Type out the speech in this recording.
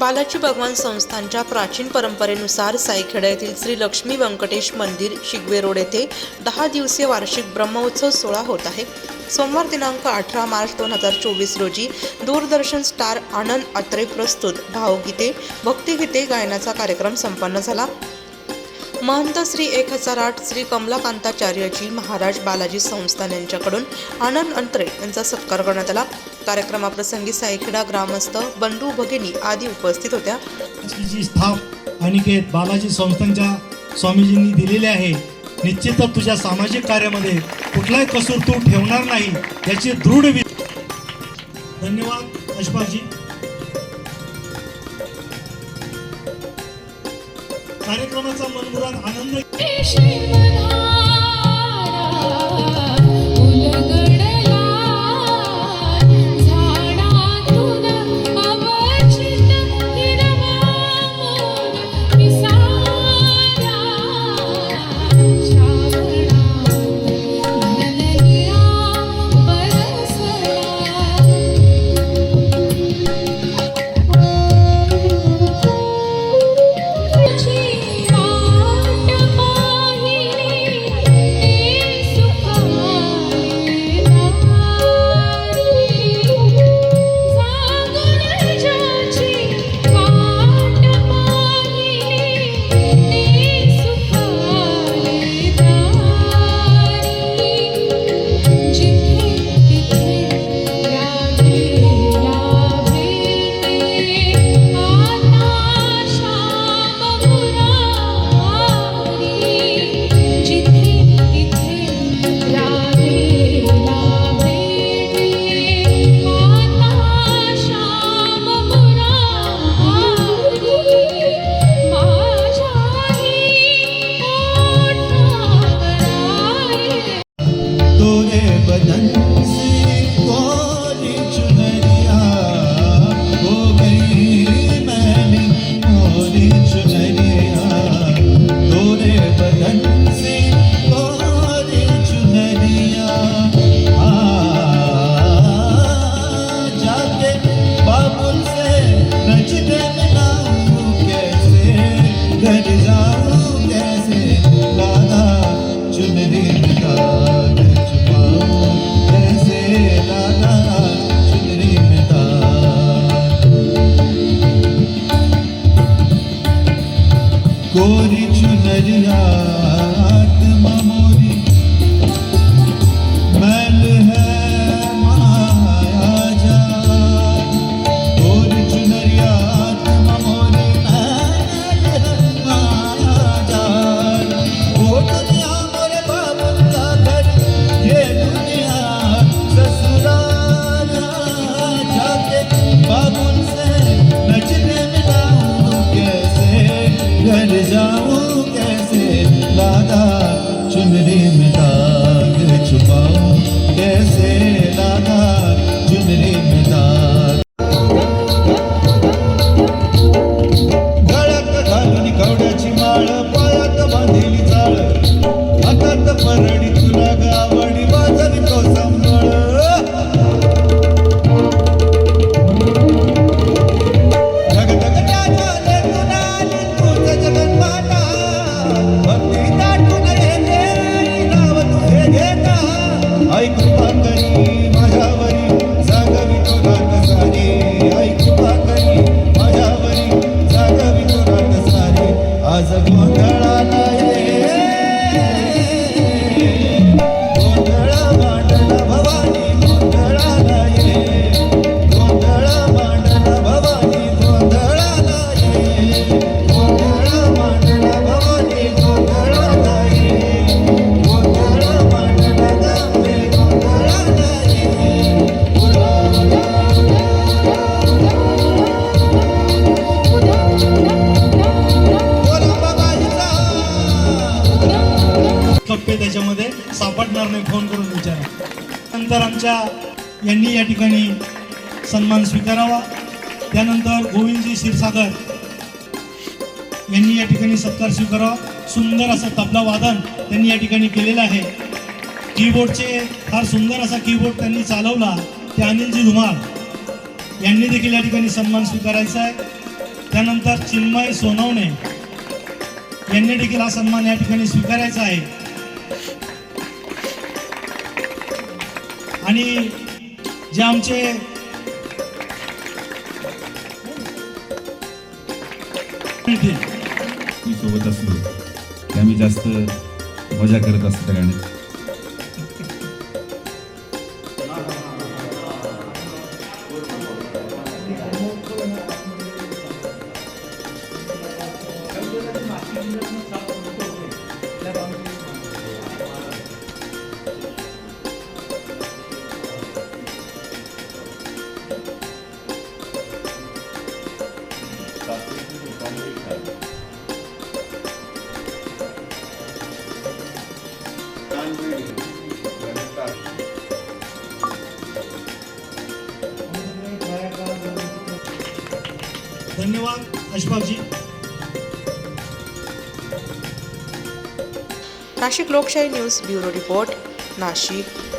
बालाजी भगवान संस्थानच्या प्राचीन परंपरेनुसार सायखेडा येथील श्री लक्ष्मी व्यंकटेश मंदिर शिगवे रोड येथे दहा दिवसीय वार्षिक ब्रह्मोत्सव सोहळा होत आहे. सोमवार दिनांक अठरा मार्च दोन हजार चोवीस रोजी दूरदर्शन स्टार आनंद अत्रे प्रस्तुत भावगीते भक्तिगीते गायनाचा कार्यक्रम संपन्न झाला. महंत श्री एक हजार आठ श्री कमलाकांताचार्यजी महाराज बालाजी संस्थान यांच्याकडून आनंद अंतरे यांचा सत्कार करण्यात आला. कार्यक्रमाप्रसंगी साईखेडा ग्रामस्थ बंडू भगिनी आदी उपस्थित होत्या. श्रीजी स्थाप अनिकेत बालाजी संस्थांच्या स्वामीजींनी दिलेले आहे. निश्चितच तुझ्या सामाजिक कार्यामध्ये कुठलाही कसूर तू ठेवणार नाही याची दृढ धन्यवाद अशफाकजी कार्यक्रमाचा मनमुराद आनंद याच्यामध्ये सापडणार नाही फोन करून विचारा. नंतर आमच्या यांनी या ठिकाणी सन्मान स्वीकारावा. त्यानंतर गोविंदजी क्षीरसागर यांनी या ठिकाणी सत्कार स्वीकारावा. सुंदर असं तबला वादन त्यांनी या ठिकाणी केलेलं आहे. कीबोर्डचे फार सुंदर असा कीबोर्ड त्यांनी चालवला ते अनिलजी धुमाळ यांनी देखील या ठिकाणी सन्मान स्वीकारायचा आहे. त्यानंतर चिन्मय सोनवणे यांनी देखील हा सन्मान या ठिकाणी स्वीकारायचा आहे. आणि जे आमचे मी सोबत असलो ते आम्ही जास्त मजा करत असतो त्या गाण्यात धन्यवाद अशफाकजी. नाशिक लोकशाही न्यूज ब्युरो रिपोर्ट नाशिक.